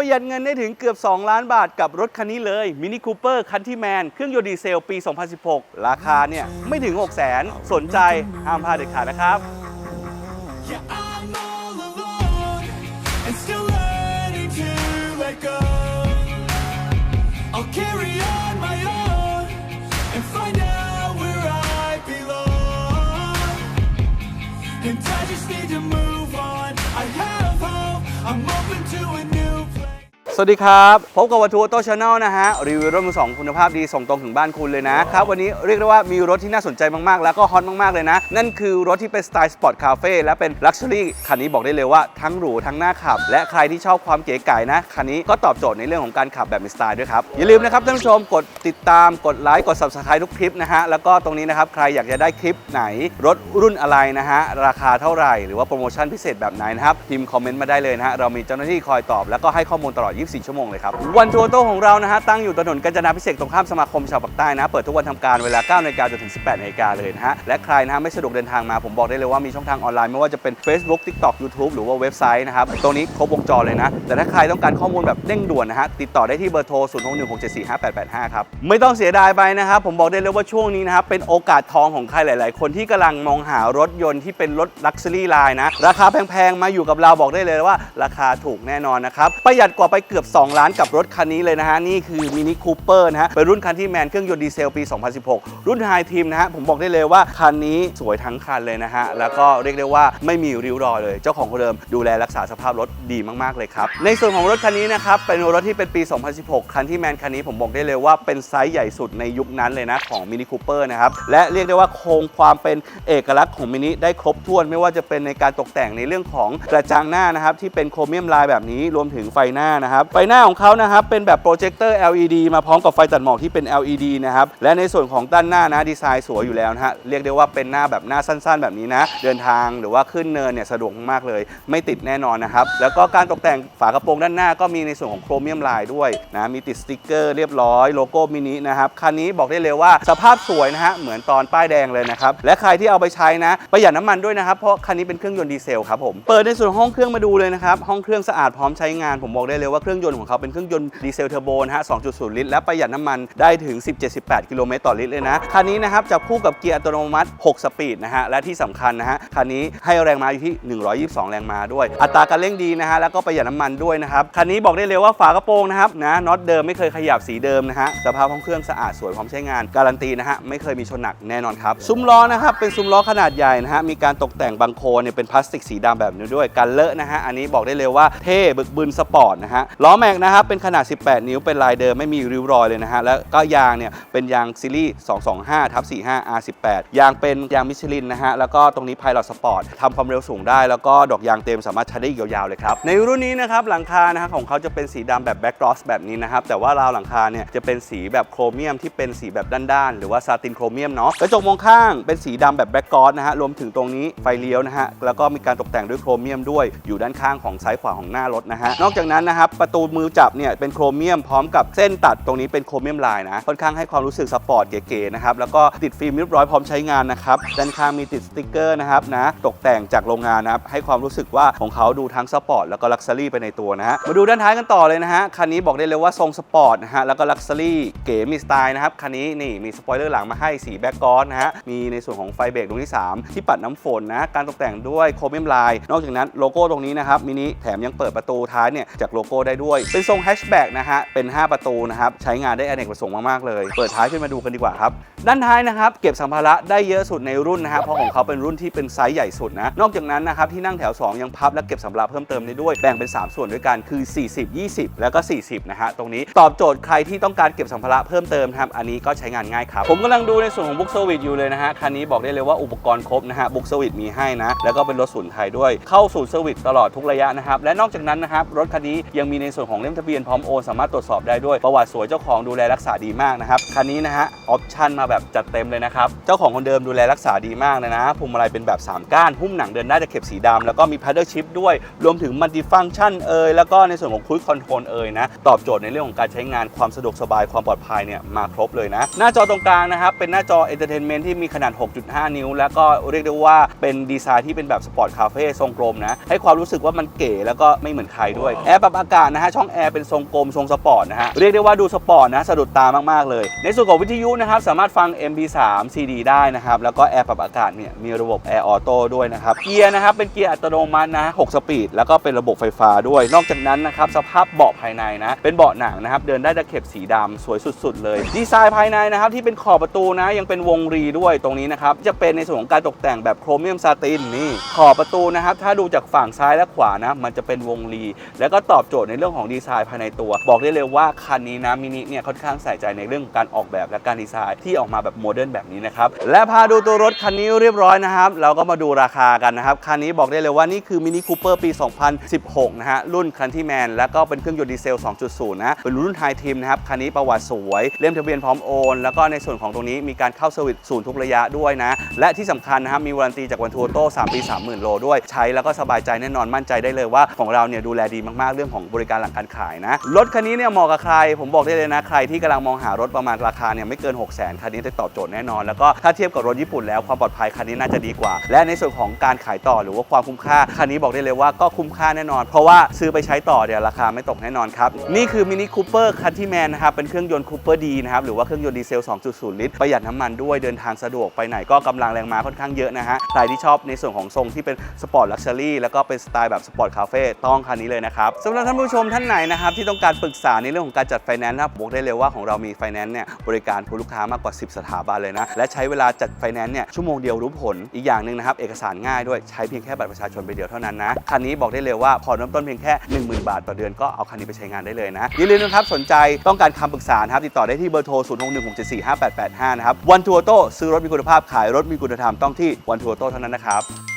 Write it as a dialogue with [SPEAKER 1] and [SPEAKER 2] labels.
[SPEAKER 1] ประหยัดเงินได้ถึงเกือบ 2 ล้านบาทกับรถคันนี้เลย Mini Cooper Countryman เครื่องยนต์ดีเซลปี 2016 ราคาเนี่ยไม่ถึง 6 0 0 0 0 0 สนใจห้ามพลาดเด็ดขาดนะครับ
[SPEAKER 2] Yeah, I'm all alone and still learning to let go. I'll carry on my own and find out where I belong. And I just need to move on. I have hope. I'm open to a new.
[SPEAKER 1] สวัสดีครับพบกับวัตถุออโต้ชาแนลนะฮะรีวิวรถมือสองคุณภาพดีส่งตรงถึงบ้านคุณเลยนะครับ วันนี้เรียกได้ว่ามีรถที่น่าสนใจมากๆ แล้วก็ฮอตมากๆเลยนะ นั่นคือรถที่เป็นสไตล์สปอร์ตคาเฟ่และเป็นลักชัวรี่คันนี้บอกได้เลยว่าทั้งหรูทั้งน่าขับ และใครที่ชอบความเก๋ไก๋นะคันนี้ก็ตอบโจทย์ในเรื่องของการขับแบบมีสไตล์ด้วยครับ อย่าลืมนะครับท่านผู้ชมกดติดตามกดไลค์กด subscribe ทุกคลิปนะฮะแล้วก็ตรงนี้นะครับใครอยากจะได้คลิปไหน รถรุ่นอะไรนะฮะราคาเท่าไหร่หรือว่าโปรโมชั่นพิเศษแบบไหนนะครับพิมพ์คอมเมนต์มาได้เลยนะฮะเรามีเจ้าหน้าที่คอยตอบแล้วก็ให้ข้อมูลตลอด24 ชั่วโมงเลยครับ วันทัวร์โต้ของเรานะฮะตั้งอยู่ถนนกาญจนาพิเศษกตรงข้ามสมาคมชาวปากใต้นะ เปิดทุกวันทำการเวลา9นาฬิกาจนถึง 18นาฬิกาเลยนะฮะ และใครนะฮะไม่สะดวกเดินทางมาผมบอกได้เลยว่ามีช่องทางออนไลน์ไม่ว่าจะเป็น Facebook TikTok YouTube หรือว่าเว็บไซต์นะครับตรงนี้ครบวงจรเลยนะ แต่ถ้าใครต้องการข้อมูลแบบเร่งด่วนนะฮะติดต่อได้ที่เบอร์โทร 0616745885 ครับไม่ต้องเสียดายไปนะครับผมบอกได้เลยว่าช่วงนี้นะครับเป็นโอกาสทองของใครหลาย ๆ คนที่กำลังมองหารถยนต์ที่เป็นรถลักชัวรี่ไลน์นะราคาแพง ๆ มาอยู่กับเราบอกได้เลยว่า ราคาถูกแน่นอนนะครับประหยัดกว่าไปเกือบือบ 2 ล้านกับรถคันนี้เลยนะฮะ นี่คือมินิคูเปอร์นะฮะ เป็นรุ่นคันที่แมนเครื่องยนต์ดีเซลปี 2016 รุ่นไฮทีมนะฮะ ผมบอกได้เลยว่า คันนี้สวยทั้งคันเลยนะฮะ แล้วก็เรียกได้ว่าไม่มีริ้วรอยเลย เจ้าของคนเดิมดูแลรักษาสภาพรถดีมากๆเลยครับ ในส่วนของรถคันนี้นะครับ เป็นรถที่เป็นปี 2016 คันที่แมนคันนี้ผมบอกได้เลยว่าเป็นไซส์ใหญ่สุดในยุคนั้นเลยนะของมินิคูเปอร์นะครับ และเรียกได้ว่าคงความเป็นเอกลักษณ์ของมินิได้ครบถ้วนไม่ว่าจะเป็นในการตกแต่งในเรื่องของกระจังหน้านะครับที่เป็นโครเมียมลายแบบนี้รวมถึงไฟหน้านะครับไฟหน้าของเขานะครับเป็นแบบโปรเจคเตอร์ LED มาพร้อมกับไฟตัดหมอกที่เป็น LED นะครับและในส่วนของด้านหน้านะดีไซน์สวยอยู่แล้วนะฮะเรียกได้ว่าเป็นหน้าแบบหน้าสั้น ๆ แบบนี้นะเดินทางหรือว่าขึ้นเนินเนี่ยสะดวกมากเลย ไม่ติดแน่นอนนะครับแล้วก็การตกแต่งฝากระโปรงด้านหน้าก็มีในส่วนของโครเมียมลายด้วยนะมีติดสติกเกอร์เรียบร้อยโลโก้มินินะครับคันนี้บอกได้เลยว่าสภาพสวยนะฮะเหมือนตอนป้ายแดงเลยนะครับและใครที่เอาไปใช้นะประหยัดน้ำมันด้วยนะครับเพราะคันนี้เป็นเครื่องยนต์ดีเซลครับผมเปิดในส่วนห้องเครื่องมาดูเลยนะครับห้องเครื่องสะอาดพร้อมใช้งานผมบอกได้เลยว่ารื่องยนต์ของเขาเป็นเครื่องยนต์ดีเซลเทอร์โบนะฮะ 2.0 ลิตร และประหยัดน้ำมันได้ถึง 17-18 กิโลเมตรต่อลิตรเลยนะ คันนี้นะครับจับคู่กับเกียร์อัตโนมัติ 6 สปีดนะฮะ และที่สำคัญนะฮะ คันนี้ให้แรงม้าอยู่ที่ 122 แรงม้าด้วย อัตราการเร่งดีนะฮะ แล้วก็ประหยัดน้ำมันด้วยนะครับ คันนี้บอกได้เลยว่าฝากระโปรงนะครับนะน็อตเดิมไม่เคยขยับสีเดิมนะฮะ สภาพห้องเครื่องสะอาดสวยพร้อมใช้งาน การันตีนะฮะไม่เคยมีชนหนักแน่นอนครับ ซุ้มล้อนะครับเป็นซุ้มล้อขนาดใหญ่นะฮะมีการตกแต่งบางโคนเนี่ยเป็นพลาสติกสีดำแบบนี้ด้วยกันเลอะนะฮะอันนี้บอกได้เลยว่าเท่บึกบึนสปอร์ตนะฮะล้อแม็กนะครับเป็นขนาด 18 นิ้วเป็นลายเดิมไม่มีริ้วรอยเลยนะฮะแล้วก็ยางเนี่ยเป็นยางซีรีส์ 225ทับ45 R18 ยางเป็นยางมิชลินนะฮะแล้วก็ตรงนี้ Pilot Sport ทำความเร็วสูงได้ แล้วก็ดอกยางเต็มสามารถใช้ได้ยาวๆเลยครับในรุ่นนี้นะครับหลังคานะฮะของเขาจะเป็นสีดำแบบแบ็กกรอสแบบนี้นะครับแต่ว่าราวหลังคาเนี่ยจะเป็นสีแบบโครเมียมที่เป็นสีแบบด้านๆหรือว่าซาตินโครเมียมเนาะกระจกมองข้างเป็นสีดำแบบแบ็กกรอสนะฮะรวมถึงตรงนี้ไฟเลี้ยวนะฮะแล้วก็มีการตกแต่งด้วยโครเมียมด้วยอยู่ด้านข้างของซ้ายขวาของหน้ารถนะฮะนอกจากนั้นนะครับประตูมือจับเนี่ยเป็นโครเมียมพร้อมกับเส้นตัดตรงนี้เป็นโครเมียมลายนะค่อนข้างให้ความรู้สึกสปอร์ตเก๋ๆนะครับแล้วก็ติดฟิล์มเรียบร้อยพร้อมใช้งานนะครับด้านข้างมีติดสติกเกอร์นะครับนะตกแต่งจากโรงงานนะครับให้ความรู้สึกว่าของเขาดูทั้งสปอร์ตแล้วก็ลักชัวรี่ไปในตัวนะฮะมาดูด้านท้ายกันต่อเลยนะฮะคันนี้บอกได้เลยว่าทรงสปอร์ตนะฮะแล้วก็ลักชัวรี่เก๋มีสไตล์นะครับคันนี้นี่มีสปอยเลอร์หลังมาให้สีแบ็กกอนนะฮะมีในส่วนของไฟเบรกดวงที่ 3 ที่ปัดน้ำฝนนะการตกแต่งด้วยโครเมียมลาย นอกจากนั้นโลโก้ตรงนี้นะครับมินิแถมยังเปิดประตูท้ายเนี่ยจากโลโก้ได้ด้วย เป็นทรงแฮชแบ็กนะฮะ เป็น 5 ประตูนะครับ ใช้งานได้อเนกประสงค์มาก ๆ เลย เปิดท้ายขึ้นมาดูกันดีกว่าครับ ด้านท้ายนะครับ เก็บสัมภาระได้เยอะสุดในรุ่นนะฮะ เพราะของเขาเป็นรุ่นที่เป็นไซส์ใหญ่สุดนะ นอกจากนั้นนะครับ ที่นั่งแถว 2 ยังพับและเก็บสัมภาระเพิ่มเติมได้ด้วย แบ่งเป็น 3 ส่วนด้วยกัน คือ 40 20 แล้วก็ 40 นะฮะ ตรงนี้ตอบโจทย์ใครที่ต้องการเก็บสัมภาระเพิ่มเติมครับ อันนี้ก็ใช้งานง่ายครับ ผมกำลังดูในส่วนของบุ๊กเซอร์วิสอยู่เลยนะฮะ คันนี้บอกได้เลยว่าอุปกรณ์ครบนะฮะบุ๊กเซอร์วิสมีให้นะ แล้วก็เป็นรถศูนย์ไทยด้วย เข้าศูนย์เซอร์วิสตลอดทุกระยะนะครับ และนอกจากนั้นนะครับรถคันนี้ยังมีในส่วนของเล่มทะเบียนพร้อมโอนสามารถตรวจสอบได้ด้วยประวัติสวยเจ้าของดูแลรักษาดีมากนะครับคันนี้นะฮะออปชั่นมาแบบจัดเต็มเลยนะครับเจ้าของคนเดิมดูแลรักษาดีมากเลยนะพวงมาลัยเป็นแบบ 3 ก้านหุ้มหนังเดินได้ตะเข็บสีดำแล้วก็มี paddle shift ด้วยรวมถึง multi function เอ่ยแล้วก็ในส่วนของ cruise control เอ่ยนะตอบโจทย์ในเรื่องของการใช้งานความสะดวกสบายความปลอดภัยเนี่ยมาครบเลยนะ หน้าจอตรงกลางนะครับเป็นหน้าจอ entertainment ที่มีขนาด 6.5 นิ้ว แล้วก็เรียกได้ว่าเป็นดีไซน์ที่เป็นแบบสปอร์ตคาเฟ่ทรงกลมนะให้ความรู้สึกว่ามันเก๋แล้วก็ไม่เหมือนใครด้วยแอร์ปรับอากาศนะฮะช่องแอร์เป็นทรงกลมทรงสปอร์ตนะฮะเรียกได้ว่าดูสปอร์ตนะสะดุดตามากๆเลย ในส่วนของวิทยุนะครับสามารถฟัง MP3 CD ได้นะครับแล้วก็แอร์ปรับอากาศเนี่ยมีระบบแอร์ออโต้ด้วยนะครับเกียร์นะครับเป็นเกียร์อัตโนมัตินะ6สปีดแล้วก็เป็นระบบไฟฟ้าด้วย นอกจากนั้นนะครับสภาพเบาะภายในนะเป็นเบาะหนังนะครับเดินได้ตะเข็บสีดำสวยสุด ๆ เลย ดีไซน์ภายในนะครับที่เป็นขอบประตูนะยังเป็นวงรีด้วยตรงนี้นะครับจะเป็นในส่วนของการตกแต่งแบบโครเมียมซาตินนี่ขอบประตูนะครับถ้าดูจากฝั่งซ้ายและขวานะมันจะเป็นวงรี แล้วก็ตอบโจทย์ในเรื่องของดีไซน์ภายในตัว บอกได้เลยว่าคันนี้นะมินิเนี่ยค่อนข้างใส่ใจในเรื่องการออกแบบและการดีไซน์ที่ออกมาแบบโมเดิร์นแบบนี้นะครับและพาดูตัวรถคันนี้เรียบร้อยนะครับเราก็มาดูราคากันนะครับคันนี้บอกได้เลยว่านี่คือมินิคูเปอร์ปี 2016 นะฮะรุ่นคันที่แมนแล้วก็เป็นเครื่องยนต์ดีเซล 2.0 นะเป็นรุ่นไฮทีมนะครับคันนี้ประวัติสวยเล่มทะเบียนพร้อมโอน แล้วก็ในส่วนของตรงนี้มีการเข้าเซอร์วิสศูนย์ทุกระยะด้วยนะ และที่สำคัญนะครับมีวารันตีจากวันทัวโต้3ปี 30,000 โลด้วย ใช้แล้วก็สบายใจแน่นอนมั่นใจได้เลยว่าของเราเนี่ยดูแลดีมากๆเรื่องของบริการหลังการขายนะ รถคันนี้เนี่ยเหมาะกับใคร ผมบอกได้เลยนะ ใครที่กำลังมองหารถประมาณราคาเนี่ยไม่เกิน 6 0 0 0 0คันนี้จะตอบโจทย์แน่นอน แล้วก็ถ้าเทียบกับรถญี่ปุ่นแล้วความปลอดภัยคันนี้น่าจะดีกว่า และในส่วนของการขายต่อหรือว่าความคุ้มค่าคันนี้บอกได้เลยว่าก็คุ้มค่าแน่นอน เพราะว่าซื้อไปใช้ต่อเดี๋ยวราคาไม่ตกแน่นอนครับนี่คือมินิคูเปอร์คันที่แมนนะครับเป็นเครื่องยนต์คูเปอร์ดีนะครับหรือว่าเครื่องยนต์ดีเซล 2.0 ลิตรประหยัดน้ำมันด้วยเดินทางสะดวกไปไหนก็กำลังแรงม้าค่อนข้างเยอะนะฮะใครที่ชอบในส่วนของทรงที่เป็นสปอร์ตลักชัวรี่แล้วก็เป็นสไตล์แบบสปอร์ตคาเฟ่ต้องคันนี้เลยนะครับสำหรับท่านผู้ชมท่านไหนนะครับที่ต้องการปรึกษาในเรื่องของการจัดไฟแนนซ์นะครับบอกได้เลยว่าของเรามีไฟแนนซ์เนี่ยบริการคุณลูกค้ามากกว่า 10 สถาบันเลยนะ และใช้เวลาจัดไฟแนนซ์เนี่ยชั่วโมงเดียวรู้ผลอีกอย่างหนึ่งนะครับเอกสารง่ายด้วยใช้เพียงแค่บัตรประชาชนใบเดียวเท่านั้นนะคันนี้บอกได้เลยว่าผ่อนเริ่มต้นเพียงแค่ 10,000 บาทต่อเดือนก็เอาคันนี้ไปใช้งานได้เลยนะอย่าลืมนะครับสนใจต้องการคำปรึกษาครับติดต่อได้ที่เบอร์โทร 0 6 1 6 7 4 5 8 8 5 นะครับวันทัวโต้ซื้อรถมีคุณภาพขายรถมีคุณธรรมต้องที่วันทัวโต้เท่านั้นนะครับ